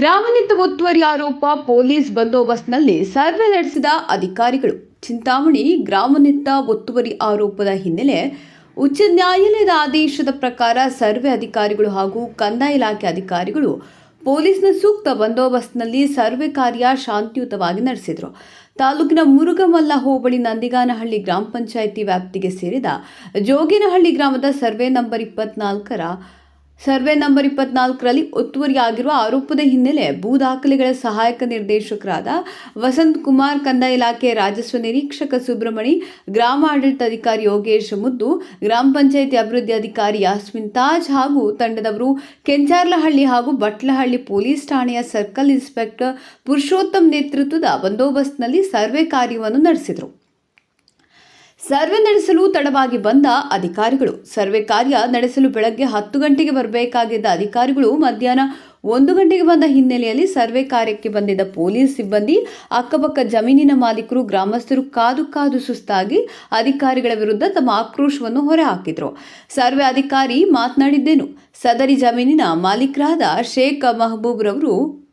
ಗ್ರಾಮನಿಂದ ಒತ್ತುವರಿ ಆರೋಪ, police ಬಂದೋಬಸ್ತ್ನಲ್ಲಿ survey ನಡೆಸಿದ ಅಧಿಕಾರಿಗಳು. ಚಿಂತಾಮಣಿ ಗ್ರಾಮನಿತ್ತ ಒತ್ತುವರಿ ಆರೋಪದ ಹಿನ್ನೆಲೆ ಉಚ್ಚ ನ್ಯಾಯಾಲಯದ ಆದೇಶದ ಪ್ರಕಾರ ಸರ್ವೆ ಅಧಿಕಾರಿಗಳು ಹಾಗೂ ಕಂದಾಯ ಇಲಾಖೆ ಅಧಿಕಾರಿಗಳು ಪೊಲೀಸ್ನ ಸೂಕ್ತ ಬಂದೋಬಸ್ತ್ನಲ್ಲಿ ಸರ್ವೆ ಕಾರ್ಯ ಶಾಂತಿಯುತವಾಗಿ ನಡೆಸಿದರು. ತಾಲೂಕಿನ ಮುರುಗಮಲ್ಲ ಹೋಬಳಿ ನಂದಿಗಾನಹಳ್ಳಿ ಗ್ರಾಮ ಪಂಚಾಯಿತಿ ವ್ಯಾಪ್ತಿಗೆ ಸೇರಿದ ಜೋಗಿನಹಳ್ಳಿ ಗ್ರಾಮದ ಸರ್ವೆ ನಂಬರ್ ಇಪ್ಪತ್ನಾಲ್ಕರ ಸರ್ವೆ ನಂಬರ್ ಇಪ್ಪತ್ನಾಲ್ಕರಲ್ಲಿ ಒತ್ತುವರಿಯಾಗಿರುವ ಆರೋಪದ ಹಿನ್ನೆಲೆ ಭೂ ದಾಖಲೆಗಳ ಸಹಾಯಕ ನಿರ್ದೇಶಕರಾದ ವಸಂತ್ ಕುಮಾರ್ ಕಂದಾಯ ಇಲಾಖೆ ರಾಜಸ್ವ ನಿರೀಕ್ಷಕ ಸುಬ್ರಹ್ಮಣಿ, ಗ್ರಾಮ ಆಡಳಿತ ಅಧಿಕಾರಿ ಯೋಗೇಶ್ ಮುದ್ದು, ಗ್ರಾಮ ಪಂಚಾಯಿತಿ ಅಭಿವೃದ್ಧಿ ಅಧಿಕಾರಿ ಯಾಸ್ಮಿನ್ ತಾಜ್ ಹಾಗೂ ತಂಡದವರು ಕೆಂಚಾರ್ಲಹಳ್ಳಿ ಹಾಗೂ ಬಟ್ಲಹಳ್ಳಿ ಪೊಲೀಸ್ ಠಾಣೆಯ ಸರ್ಕಲ್ ಇನ್ಸ್ಪೆಕ್ಟರ್ ಪುರುಷೋತ್ತಮ್ ನೇತೃತ್ವದ ಬಂದೋಬಸ್ತ್ನಲ್ಲಿ ಸರ್ವೆ ಕಾರ್ಯವನ್ನು ನಡೆಸಿದರು. ಸರ್ವೆ ನಡೆಸಲು ತಡವಾಗಿ ಬಂದ ಅಧಿಕಾರಿಗಳು. ಸರ್ವೆ ಕಾರ್ಯ ನಡೆಸಲು ಬೆಳಗ್ಗೆ ಹತ್ತು ಗಂಟೆಗೆ ಬರಬೇಕಾಗಿದ್ದ ಅಧಿಕಾರಿಗಳು ಮಧ್ಯಾಹ್ನ ಒಂದು ಗಂಟೆಗೆ ಬಂದ ಹಿನ್ನೆಲೆಯಲ್ಲಿ ಸರ್ವೆ ಕಾರ್ಯಕ್ಕೆ ಬಂದಿದ್ದ ಪೊಲೀಸ್ ಸಿಬ್ಬಂದಿ, ಅಕ್ಕಪಕ್ಕ ಜಮೀನಿನ ಮಾಲೀಕರು, ಗ್ರಾಮಸ್ಥರು ಕಾದು ಕಾದು ಸುಸ್ತಾಗಿ ಅಧಿಕಾರಿಗಳ ವಿರುದ್ಧ ತಮ್ಮ ಆಕ್ರೋಶವನ್ನು ಹೊರಹಾಕಿದ್ರು. ಸರ್ವೆ ಅಧಿಕಾರಿ, ಮಾತನಾಡಿದ್ದೇನು. ಸದರಿ ಜಮೀನಿನ ಮಾಲೀಕರಾದ ಶೇಖ್ ಮಹಬೂಬ್ರವರು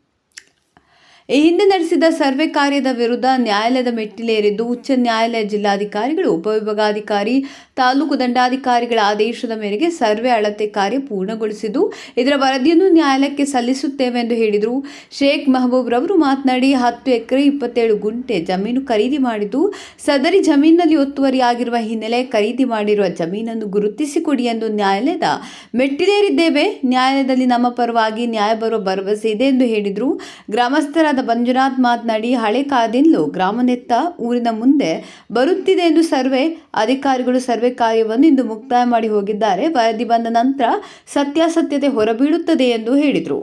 ಈ ಹಿಂದೆ ನಡೆಸಿದ ಸರ್ವೆ ಕಾರ್ಯದ ವಿರುದ್ಧ ನ್ಯಾಯಾಲಯದ ಮೆಟ್ಟಿಲೇರಿದ್ದು ಉಚ್ಚ ನ್ಯಾಯಾಲಯ ಜಿಲ್ಲಾಧಿಕಾರಿಗಳು ಉಪವಿಭಾಗಾಧಿಕಾರಿ ತಾಲೂಕು ದಂಡಾಧಿಕಾರಿಗಳ ಆದೇಶದ ಮೇರೆಗೆ ಸರ್ವೆ ಅಳತೆ ಕಾರ್ಯ ಪೂರ್ಣಗೊಳಿಸಿದ್ದು, ಇದರ ವರದಿಯನ್ನು ನ್ಯಾಯಾಲಯಕ್ಕೆ ಸಲ್ಲಿಸುತ್ತೇವೆ ಎಂದು ಹೇಳಿದರು. ಶೇಖ್ ಮಹಬೂಬ್ ರವರು ಮಾತನಾಡಿ, ಹತ್ತು ಎಕರೆ ಇಪ್ಪತ್ತೇಳು ಗುಂಟೆ ಜಮೀನು ಖರೀದಿ ಮಾಡಿದ್ದು, ಸದರಿ ಜಮೀನಿನಲ್ಲಿ ಒತ್ತುವರಿಯಾಗಿರುವ ಹಿನ್ನೆಲೆ ಖರೀದಿ ಮಾಡಿರುವ ಜಮೀನನ್ನು ಗುರುತಿಸಿಕೊಡಿ ಎಂದು ನ್ಯಾಯಾಲಯದ ಮೆಟ್ಟಿಲೇರಿದ್ದೇವೆ. ನ್ಯಾಯಾಲಯದಲ್ಲಿ ನಮ್ಮ ಪರವಾಗಿ ನ್ಯಾಯ ಬರುವ ಭರವಸೆ ಇದೆ ಎಂದು ಹೇಳಿದರು. ಗ್ರಾಮಸ್ಥರಾದ ಮಂಜುನಾಥ್ ಮಾತನಾಡಿ, ಹಳೆ ಕಾಲದಿಂದಲೂ ಗ್ರಾಮನೆತ್ತ ಊರಿನ ಮುಂದೆ ಬರುತ್ತಿದೆ ಎಂದು ಸರ್ವೆ, ಅಧಿಕಾರಿಗಳು ಸರ್ವೆ ಕಾರ್ಯವನ್ನು ಇಂದು ಮುಕ್ತಾಯ ಮಾಡಿ ಹೋಗಿದ್ದಾರೆ. ವರದಿ ಬಂದ ನಂತರ ಸತ್ಯಾಸತ್ಯತೆ ಹೊರಬೀಳುತ್ತದೆ ಎಂದು ಹೇಳಿದರು.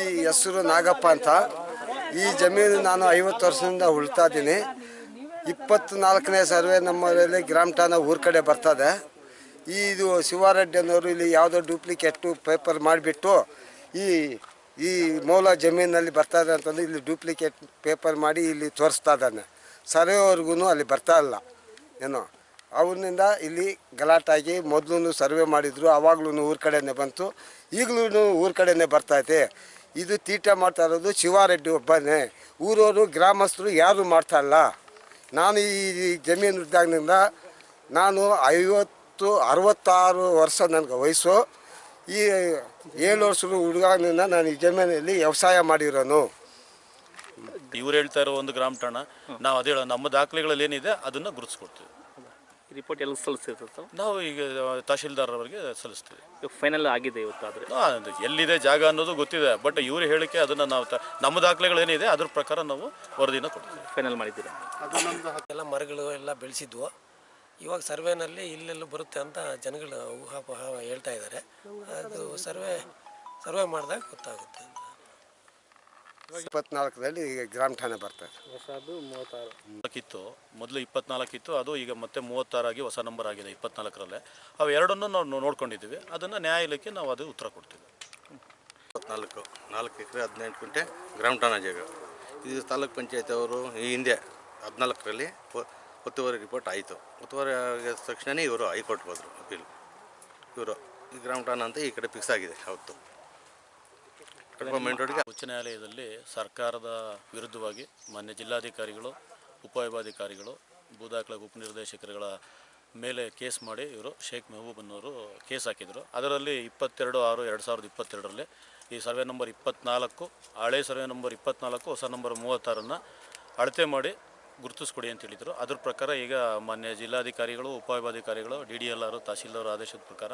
ಈ ಹೆಸರು ನಾಗಪ್ಪ ಅಂತ. ಈ ಜಮೀನು ನಾನು ಐವತ್ತು ವರ್ಷದಿಂದ ಉಳ್ತಾ ಇದ್ದೀನಿ. ಇಪ್ಪತ್ನಾಲ್ಕನೇ ಸರ್ವೆ ನಮ್ಮಲ್ಲಿ ಗ್ರಾಮ ಠಾಣ ಊರ ಕಡೆ ಬರ್ತದೆ. ಇದು ಶಿವಾರೆಡ್ಡಿ ಅನ್ನೋರು ಇಲ್ಲಿ ಯಾವುದೋ ಡೂಪ್ಲಿಕೇಟು ಪೇಪರ್ ಮಾಡಿಬಿಟ್ಟು ಈ ಈ ಮೂಲ ಜಮೀನಲ್ಲಿ ಬರ್ತಾರೆ ಅಂತಂದು ಇಲ್ಲಿ ಡೂಪ್ಲಿಕೇಟ್ ಪೇಪರ್ ಮಾಡಿ ಇಲ್ಲಿ ತೋರಿಸ್ತಾ ಇದ್ದಾನೆ. ಸರ್ವೆವರೆಗೂ ಅಲ್ಲಿ ಬರ್ತಾ ಇಲ್ಲ. ಏನೋ, ಅವನಿಂದ ಇಲ್ಲಿ ಗಲಾಟಾಗಿ ಮೊದಲು ಸರ್ವೆ ಮಾಡಿದ್ರು ಆವಾಗ್ಲೂ ಊರ ಕಡೆನೇ ಬಂತು. ಈಗಲೂ ಊರ ಕಡೆನೇ ಬರ್ತೈತೆ ಇದು ತೀಟ ಮಾಡ್ತಾ ಇರೋದು ಶಿವಾರೆಡ್ಡಿ ಒಬ್ಬನೇ. ಊರವರು ಗ್ರಾಮಸ್ಥರು ಯಾರು ಮಾಡ್ತಾ ಇಲ್ಲ. ನಾನು ಈ ಜಮೀನು ಇದ್ದಾಗಿನಿಂದ ನಾನು ಐವತ್ತು ಅರವತ್ತಾರು ವರ್ಷ ನನಗೆ ವಯಸ್ಸು. ಈ ಏಳು ವರ್ಷದ ಹುಡುಗನಿಂದ ನಾನು ಈ ಜಮೀನಲ್ಲಿ ವ್ಯವಸಾಯ ಮಾಡಿರೋನು. ಇವ್ರು ಹೇಳ್ತಾ ಇರೋ ಒಂದು ಗ್ರಾಮ ಠಾಣ ನಾವು ಅದೇ ಹೇಳೋ ನಮ್ಮ ದಾಖಲೆಗಳಲ್ಲಿ ಏನಿದೆ ಅದನ್ನ ಗುರುತಿಸ್ಕೊಡ್ತೀವಿ. ರಿಪೋರ್ಟ್ ಎಲ್ಲ ಸಲ್ಲಿಸಿರ್ತದೆ ನಾವು ಈಗ ತಹಶೀಲ್ದಾರರವರಿಗೆ ಸಲ್ಲಿಸ್ತೀವಿ. ಫೈನಲ್ ಆಗಿದೆ ಇವತ್ತು ಆದರೆ. ಅದು ಎಲ್ಲಿದೆ ಜಾಗ ಅನ್ನೋದು ಗೊತ್ತಿದೆ ಬಟ್ ಇವ್ರು ಹೇಳಿಕೆ ಅದನ್ನ ನಾವು ತ- ನಮ್ಮ ದಾಖಲೆಗಳು ಏನಿದೆ ಅದ್ರ ಪ್ರಕಾರ ನಾವು ವರದಿನ ಕೊಡ್ತೀವಿ. ಫೈನಲ್ ಮಾಡಿದ್ದೀರಾ? ಎಲ್ಲ ಮರಗಳು ಎಲ್ಲ ಬೆಳೆಸಿದ್ವು. ಇವಾಗ ಸರ್ವೆನಲ್ಲಿ ಇಲ್ಲೆಲ್ಲ ಬರುತ್ತೆ ಅಂತ ಜನಗಳು ಊಹಾಪೋಹ ಹೇಳ್ತಾ ಇದ್ದಾರೆ. ಅದು ಸರ್ವೆ ಸರ್ವೆ ಮಾಡಿದಾಗ ಗೊತ್ತಾಗುತ್ತೆ ಅಂತ. ಇಪ್ಪತ್ನಾಲ್ಕರಲ್ಲಿ ಗ್ರಾಮ ಠಾಣೆ ಬರ್ತದೆ ಇತ್ತು ಮೊದಲು ಇಪ್ಪತ್ನಾಲ್ಕಿತ್ತು ಅದು ಈಗ ಮತ್ತೆ ಮೂವತ್ತಾರಾಗಿ ಹೊಸ ನಂಬರ್ ಆಗಿದೆ ಇಪ್ಪತ್ನಾಲ್ಕರಲ್ಲೇ. ಅವು ಎರಡನ್ನೂ ನಾವು ನೋ- ನೋಡ್ಕೊಂಡಿದ್ದೀವಿ. ಅದನ್ನು ನ್ಯಾಯಾಲಯಕ್ಕೆ ನಾವು ಅದು ಉತ್ತರ ಕೊಡ್ತೀವಿ. ಇಪ್ಪತ್ನಾಲ್ಕು ನಾಲ್ಕು ಎಕರೆ ಹದಿನೆಂಟು ಗುಂಟೆ ಗ್ರಾಮ ಠಾಣೆ ಜಾಗ. ಇದು ತಾಲೂಕ್ ಪಂಚಾಯತ್ ಅವರು ಈ ಹಿಂದೆ ಹದಿನಾಲ್ಕರಲ್ಲಿ ಒತ್ತುವರಿ ರಿಪೋರ್ಟ್ ಆಯಿತು. ಒತ್ತುವರಿ ಆಗಿದ ತಕ್ಷಣವೇ ಇವರು ಹೈಕೋರ್ಟ್ ಹೋದರು ಅಪೀಲ್. ಇವರು ಈ ಗ್ರಾಮ ಟಾನ್ ಅಂತ ಈ ಕಡೆ ಫಿಕ್ಸ್ ಆಗಿದೆ ಅವತ್ತು. ಉಚ್ಚ ನ್ಯಾಯಾಲಯದಲ್ಲಿ ಸರ್ಕಾರದ ವಿರುದ್ಧವಾಗಿ ಮಾನ್ಯ ಜಿಲ್ಲಾಧಿಕಾರಿಗಳು ಉಪವಿಭಾಗಾಧಿಕಾರಿಗಳು ಭೂದಾಖಲೆ ಉಪನಿರ್ದೇಶಕರುಗಳ ಮೇಲೆ ಕೇಸ್ ಮಾಡಿ ಇವರು ಶೇಖ್ ಮೆಹಬೂಬ್ನವರು ಕೇಸ್ ಹಾಕಿದರು. ಅದರಲ್ಲಿ ಇಪ್ಪತ್ತೆರಡು ಆರು ಎರಡು ಸಾವಿರದ ಇಪ್ಪತ್ತೆರಡರಲ್ಲಿ ಈ ಸರ್ವೆ ನಂಬರ್ ಇಪ್ಪತ್ನಾಲ್ಕು ಹಳೆ ಸರ್ವೆ ನಂಬರ್ ಇಪ್ಪತ್ನಾಲ್ಕು ಹೊಸ ನಂಬರ್ ಮೂವತ್ತಾರನ್ನು ಅಳತೆ ಮಾಡಿ ಗುರುತಿಸ್ಕೊಡಿ ಅಂತ ಹೇಳಿದರು. ಅದ್ರ ಪ್ರಕಾರ ಈಗ ಮಾನ್ಯ ಜಿಲ್ಲಾಧಿಕಾರಿಗಳು ಉಪವಿಭಾಗಾಧಿಕಾರಿಗಳು ಡಿ ಡಿ ಎಲ್ ಆರು ತಹಶೀಲ್ದಾರ್ ಆದೇಶದ ಪ್ರಕಾರ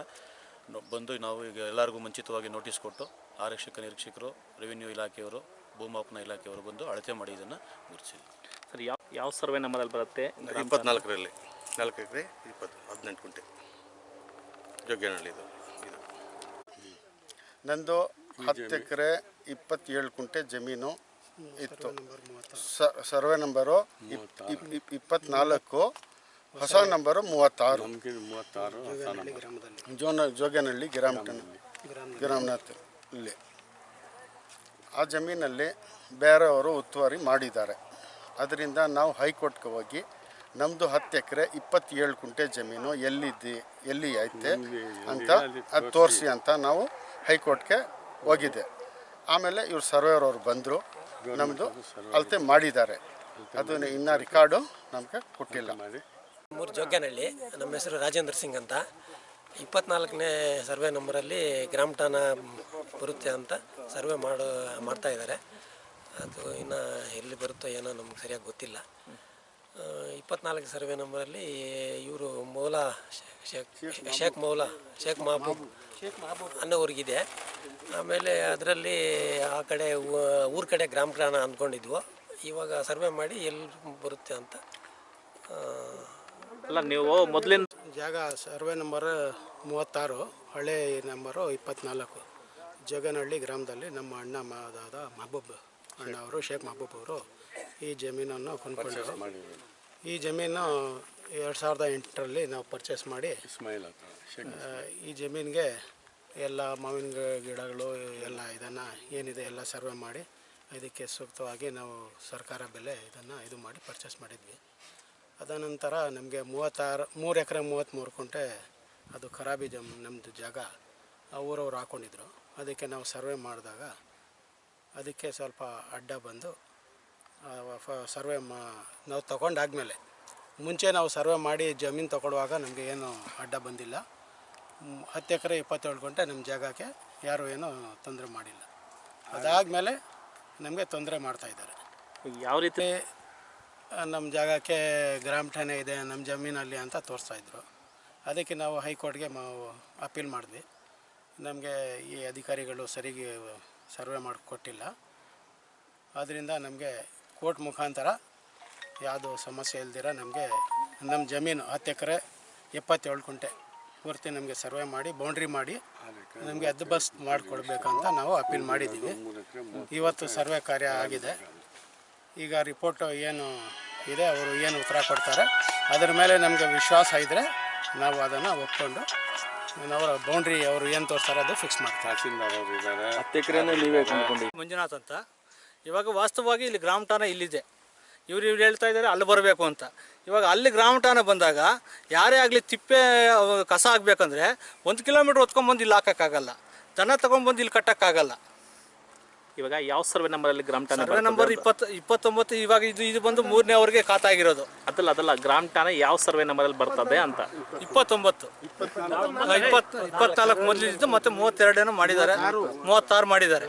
ಬಂದು ನಾವು ಈಗ ಎಲ್ಲರಿಗೂ ಮುಂಚಿತವಾಗಿ ನೋಟಿಸ್ ಕೊಟ್ಟು ಆರಕ್ಷಕ ನಿರೀಕ್ಷಕರು ರೆವಿನ್ಯೂ ಇಲಾಖೆಯವರು ಭೂಮಾಪನ ಇಲಾಖೆಯವರು ಬಂದು ಅಳತೆ ಮಾಡಿ ಇದನ್ನು ಗುರುತಿಸಿದ್ರು. ಸರ್ ಯಾವ ಯಾವ ಸರ್ವೆ ನಂಬರಲ್ಲಿ ಬರುತ್ತೆ? ಇಪ್ಪತ್ನಾಲ್ಕರಲ್ಲಿ. ನಾಲ್ಕು ಎಕರೆ ಇಪ್ಪತ್ತು ಹದಿನೆಂಟು ಗುಂಟೆ. ಜೋಗ್ಯನಹಳ್ಳಿ ಇದು. ಇದು. ನಂದು ಹತ್ತು ಎಕರೆ ಇಪ್ಪತ್ತೇಳು ಕುಂಟೆ ಜಮೀನು ಇತ್ತು. ಸರ್ವೆ ನಂಬರು ಇಪ್- ಇಪ್- ಇಪ್- ಇಪ್ಪತ್ನಾಲ್ಕು ಹೊಸ ನಂಬರು ಮೂವತ್ತಾರು. ಜೋನ ಜೋಗನಹಳ್ಳಿ ಗಿರಾಮ ಗ್ರಾಮನಾಥ್ ಇಲ್ಲಿ ಆ ಜಮೀನಲ್ಲಿ ಬೇರೆಯವರು ಉತ್ತುವರಿ ಮಾಡಿದ್ದಾರೆ. ಅದರಿಂದ ನಾವು ಹೈಕೋರ್ಟ್ಗೆ ಹೋಗಿ ನಮ್ಮದು ಹತ್ತು ಎಕರೆ ಇಪ್ಪತ್ತೇಳು ಕುಂಟೆ ಜಮೀನು ಎಲ್ಲಿದ್ದಿ ಎಲ್ಲಿ ಐತೆ ಅಂತ ಅದು ತೋರಿಸಿ ಅಂತ ನಾವು ಹೈಕೋರ್ಟ್ಗೆ ಹೋಗಿದ್ದೆ ಆಮೇಲೆ ಇವ್ರು ಸರ್ವೇರ್ ಅವರು ಬಂದರು. ನಮ್ಮದು ಅಳತೆ ಮಾಡಿದ್ದಾರೆ. ಅದು ಇನ್ನೂ ರೆಕಾರ್ಡು ನಮಗೆ ಕೊಟ್ಟಿಲ್ಲ. ಮೂರು ಜೋಗ್ಯನಹಳ್ಳಿ. ನಮ್ಮ ಹೆಸರು ರಾಜೇಂದ್ರ ಸಿಂಗ್ ಅಂತ. ಇಪ್ಪತ್ನಾಲ್ಕನೇ ಸರ್ವೆ ನಂಬರಲ್ಲಿ ಗ್ರಾಮ ಠಾಣ ಬರುತ್ತೆ ಅಂತ ಸರ್ವೆ ಮಾಡೋ, ಮಾಡ್ತಾ ಇದ್ದಾರೆ. ಅದು ಇನ್ನು ಎಲ್ಲಿ ಬರುತ್ತೋ ಏನೋ ನಮ್ಗೆ ಸರಿಯಾಗಿ ಗೊತ್ತಿಲ್ಲ. ಇಪ್ಪತ್ನಾಲ್ಕು ಸರ್ವೆ ನಂಬರಲ್ಲಿ ಇವರು ಮೌಲಾ ಶೇಖ್ ಶೇಖ್ ಮೌಲಾ, ಶೇಖ್ ಮಹಬೂಬ್ ಅನ್ನೋವ್ರಿಗಿದೆ ಆಮೇಲೆ ಅದರಲ್ಲಿ ಆ ಕಡೆ ಊರ ಕಡೆ ಗ್ರಾಮ ಗ್ರಾಮ ಅಂದ್ಕೊಂಡಿದ್ವು. ಇವಾಗ ಸರ್ವೆ ಮಾಡಿ ಎಲ್ಲಿ ಬರುತ್ತೆ ಅಂತ ಅಲ್ಲ ನೀವು ಮೊದಲಿನ ಜಾಗ ಸರ್ವೆ ನಂಬರ್ ಮೂವತ್ತಾರು ಹಳೆ ನಂಬರು ಇಪ್ಪತ್ನಾಲ್ಕು. ಜಗನಹಳ್ಳಿ ಗ್ರಾಮದಲ್ಲಿ ನಮ್ಮ ಅಣ್ಣ ಮಾದಾದ ಮಹಬೂಬ್ ಅಣ್ಣ ಅವರು ಶೇಖ್ ಮಹಬೂಬ್ ಅವರು ಈ ಜಮೀನನ್ನು ಕೊಂಡ್ಕೊಂಡರು. ಈ ಜಮೀನು ಎರಡು ಸಾವಿರದ ಎಂಟರಲ್ಲಿ ನಾವು ಪರ್ಚೇಸ್ ಮಾಡಿ ಈ ಜಮೀನಿಗೆ ಎಲ್ಲ ಮಾವಿನ ಗಿಡಗಳು ಎಲ್ಲ ಇದನ್ನು ಏನಿದೆ ಎಲ್ಲ ಸರ್ವೆ ಮಾಡಿ ಇದಕ್ಕೆ ಸೂಕ್ತವಾಗಿ ನಾವು ಸರ್ಕಾರ ಬೆಲೆ ಇದನ್ನು ಇದು ಮಾಡಿ ಪರ್ಚೇಸ್ ಮಾಡಿದ್ವಿ. ಅದನಂತರ ನಮಗೆ ಮೂವತ್ತಾರು, ಮೂರು ಎಕರೆ ಮೂವತ್ತ್ಮೂರು ಕುಂಟೆ ಅದು ಖರಾಬಿ ಜಮ್ ನಮ್ಮದು ಜಾಗ ಊರವ್ರು ಹಾಕ್ಕೊಂಡಿದ್ರು ಅದಕ್ಕೆ ನಾವು ಸರ್ವೆ ಮಾಡಿದಾಗ ಅದಕ್ಕೆ ಸ್ವಲ್ಪ ಅಡ್ಡ ಬಂದು ಸರ್ವೆ ಮಾ, ನಾವು ತಗೊಂಡಾದ್ಮೇಲೆ ಮುಂಚೆ ನಾವು ಸರ್ವೆ ಮಾಡಿ ಜಮೀನು ತಗೊಳ್ಳುವಾಗ ನಮಗೆ ಏನು ಅಡ್ಡ ಬಂದಿಲ್ಲ. ಹತ್ತು ಎಕರೆ ಇಪ್ಪತ್ತೇಳು ಗಂಟೆ ನಮ್ಮ ಜಾಗಕ್ಕೆ ಯಾರೂ ಏನೂ ತೊಂದರೆ ಮಾಡಿಲ್ಲ. ಅದಾದಮೇಲೆ ನಮಗೆ ತೊಂದರೆ ಮಾಡ್ತಾಯಿದ್ದಾರೆ ಯಾವ ರೀತಿ? ನಮ್ಮ ಜಾಗಕ್ಕೆ ಗ್ರಾಮ ಠಾಣೆ ಇದೆ ನಮ್ಮ ಜಮೀನಲ್ಲಿ ಅಂತ ತೋರಿಸ್ತಾ ಇದ್ರು. ಅದಕ್ಕೆ ನಾವು ಹೈಕೋರ್ಟ್ಗೆ ನಾವು ಅಪೀಲ್ ಮಾಡಿದ್ವಿ. ನಮಗೆ ಈ ಅಧಿಕಾರಿಗಳು ಸರಿಗೆ ಸರ್ವೆ ಮಾಡಿಕೊಟ್ಟಿಲ್ಲ. ಆದ್ದರಿಂದ ನಮಗೆ ಕೋರ್ಟ್ ಮುಖಾಂತರ ಯಾವುದು ಸಮಸ್ಯೆ ಇಲ್ದಿರ ನಮಗೆ ನಮ್ಮ ಜಮೀನು ಹತ್ತು ಎಕರೆ ಇಪ್ಪತ್ತೇಳು ಕುಂಟೆ ಪೂರ್ತಿ ನಮಗೆ ಸರ್ವೆ ಮಾಡಿ ಬೌಂಡ್ರಿ ಮಾಡಿ ನಮಗೆ ಅದು ಬಸ್ ಮಾಡಿಕೊಡ್ಬೇಕಂತ ನಾವು ಅಪೀಲ್ ಮಾಡಿದ್ದೀವಿ. ಇವತ್ತು ಸರ್ವೆ ಕಾರ್ಯ ಆಗಿದೆ. ಈಗ ರಿಪೋರ್ಟ್ ಏನು ಇದೆ ಅವರು ಏನು ಉತ್ತರ ಕೊಡ್ತಾರೆ ಅದರ ಮೇಲೆ ನಮಗೆ ವಿಶ್ವಾಸ ಇದ್ದರೆ ನಾವು ಅದನ್ನು ಒಪ್ಕೊಂಡು ಅವರ ಬೌಂಡ್ರಿ ಅವರು ಏನು ತೋರಿಸ್ತಾರೆ ಅದು ಫಿಕ್ಸ್ ಮಾಡ್ತಾರೆ ಮಂಜುನಾಥ್ ಅಂತ. ಇವಾಗ ವಾಸ್ತವವಾಗಿ ಇಲ್ಲಿ ಗ್ರಾಮ ಠಾಣ ಇಲ್ಲಿದೆ. ಇವ್ರು ಇವ್ರು ಹೇಳ್ತಾ ಇದ್ದಾರೆ ಅಲ್ಲಿ ಬರಬೇಕು ಅಂತ. ಇವಾಗ ಅಲ್ಲಿ ಗ್ರಾಮ ಠಾಣ ಬಂದಾಗ ಯಾರೇ ಆಗಲಿ ತಿಪ್ಪೆ ಕಸ ಆಗಬೇಕಂದ್ರೆ ಒಂದು ಕಿಲೋಮೀಟ್ರ್ ಹೊತ್ಕೊಂಡ್ಬಂದು ಇಲ್ಲಿ ಹಾಕೋಕ್ಕಾಗಲ್ಲ. ದನ ತೊಗೊಂಡ್ಬಂದು ಇಲ್ಲಿ ಕಟ್ಟೋಕ್ಕಾಗಲ್ಲ. ಇವಾಗ ಯಾವ ಸರ್ವೆ ನಂಬರಲ್ಲಿ ಗ್ರಾಮ ಠಾಣೆ ಸರ್ವೆ ನಂಬರ್? ಇಪ್ಪತ್ತು ಇಪ್ಪತ್ತೊಂಬತ್ತು ಇವಾಗ ಇದು ಇದು ಬಂದು ಮೂರನೇ ಅವ್ರಿಗೆ ಖಾತಾಗಿರೋದು. ಅದಲ್ಲ ಅದಲ್ಲ ಗ್ರಾಮ ಠಾಣೆ ಯಾವ ಸರ್ವೆ ನಂಬರಲ್ಲಿ ಬರ್ತದೆ ಅಂತ? ಇಪ್ಪತ್ತೊಂಬತ್ತು. ಇಪ್ಪತ್ತು ಇಪ್ಪತ್ನಾಲ್ಕು ಮೊದಲಿದ್ದು ಮತ್ತೆ ಮೂವತ್ತೆರಡೇನೋ ಮಾಡಿದ್ದಾರೆ. ಮೂವತ್ತಾರು ಮಾಡಿದ್ದಾರೆ.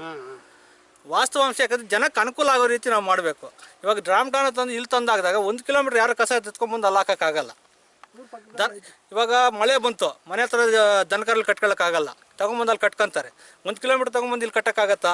ವಾಸ್ತವಾಂಶ ಯಾಕಂದ್ರೆ ಜನಕ್ಕೆ ಅನುಕೂಲ ಆಗೋ ರೀತಿ ನಾವು ಮಾಡಬೇಕು. ಇವಾಗ ಡ್ರಾಮ್ ಡಾನ್ ತಂದು ಇಲ್ಲಿ ತಂದಾಗದಾಗ ಒಂದು ಕಿಲೋಮೀಟ್ರ್ ಯಾರು ಕಸ ಎತ್ಕೊಂಡ್ಬಂದು ಅಲ್ಲಿ ಹಾಕೋಕ್ಕಾಗಲ್ಲ. ದ ಇವಾಗ ಮಳೆ ಬಂತು, ಮನೆ ಹತ್ರ ದನಕರಲ್ಲಿ ಕಟ್ಕೊಳ್ಳೋಕ್ಕಾಗಲ್ಲ ತೊಗೊಂಬಂದು ಅಲ್ಲಿ ಕಟ್ಕೊಂತಾರೆ. ಒಂದು ಕಿಲೋಮೀಟ್ರ್ ತಗೊಂಬಂದು ಇಲ್ಲಿ ಕಟ್ಟೋಕ್ಕಾಗತ್ತಾ?